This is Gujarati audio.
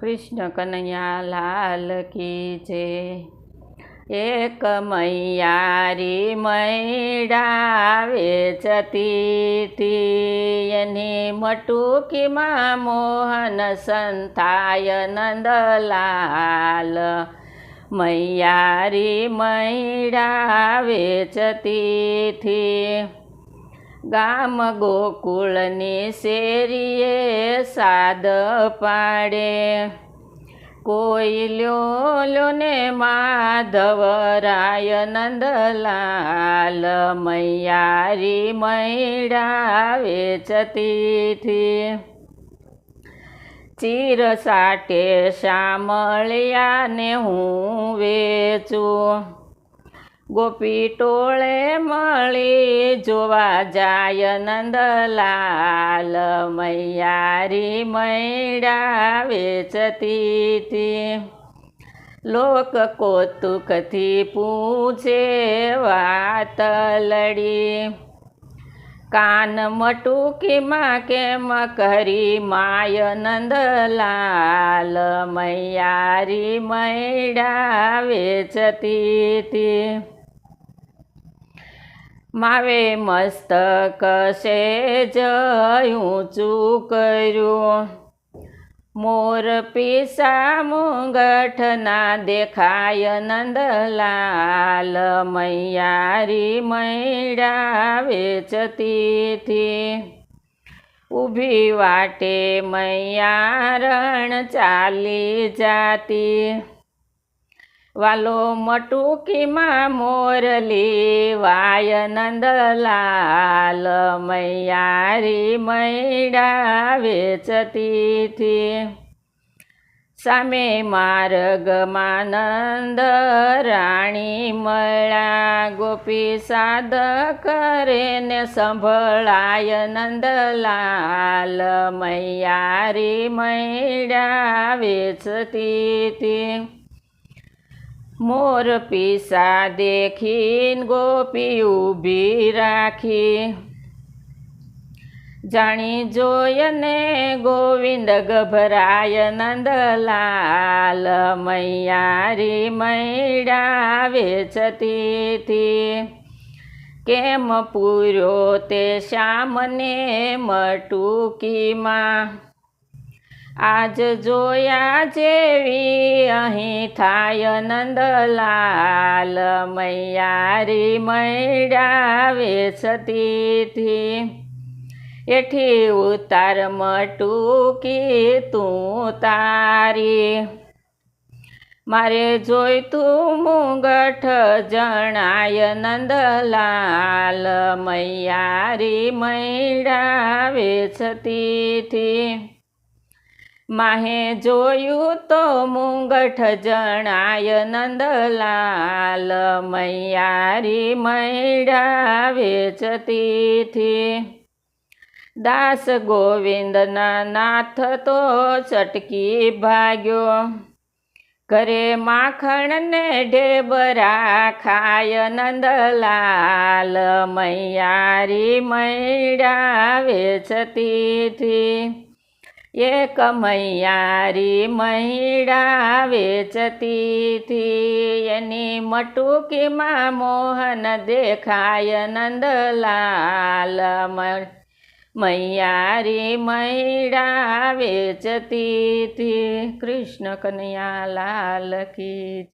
કૃષ્ણ કનૈયા લાલ કી છે એક મૈયારી મૈડા વેચતી એની મટુકીમાં મોહન સંતાય નંદલાલ. મૈયારી મૈડા વેચતી ગામ ગોકુળની શેરીએ સાદ પાડે. કોઈ લ્યો લ્યો ને માધવરાય નંદલાલ મૈયારી મૈડા વેચતી ચીર સાટે શામળિયાને હું વેચું. ગોપી ટોળે મળી જોવા જાય નંદલાલ મૈયારી મૈડા વેચતી લોક કૌતુકથી પૂછે વાત લડી કાન મટુકીમાં કેમ કરી માય નંદલાલ મૈયારી મૈડા વેચતી માવે મસ્તક સેજ ઊંચું કર્યું મોર પીસા મુંગઠના દેખાય નંદલાલ મૈયારી મૈડા વેચતીથી. ઊભી વાટે મૈયારણ ચાલી જાતી. વાલો મટુકીમાં મોરલી વાય નંદલાલ મૈયારી મૈડા વેચતી સામે માર્ગમાં નંદ રાણી મળ્યા ગોપી સાદ કરે ને સંભળાય નંદલાલ મૈયારી મૈડા વેચતી મોર પીસા દેખીન, ગોપી ઊભી રાખી જાણી જોયને ગોવિંદ ગભરાય નંદલાલ મૈયારી મૈડા વેચતી કેમ પૂર્યો તે શ્યામને મટુકીમાં? આજ જોયા જેવી અહીં થાય નંદલાલ મૈયારી મૈડા વેચતી એઠી ઉતાર મટુકી તું તારી. મારે જોઈતું મુંગઠ જણાય નંદલાલ મૈયારી મૈડા વેચતી માહે જોયું તો મુંગઠ જણાય નંદલાલ મૈયારી મૈડા વેચતી દાસ ગોવિંદના નાથ તો ચટકી ભાગ્યો. ઘરે માખણને ઢેબરા ખાય નંદલાલ મૈયારી મૈડા વેચતી એક મૈયારી મહિડા વેચતી એની મટુકીમાં મોહન દેખાય નંદલાલ મૈયારી મૈડા વેચતી કૃષ્ણ કનૈયા લાલ કી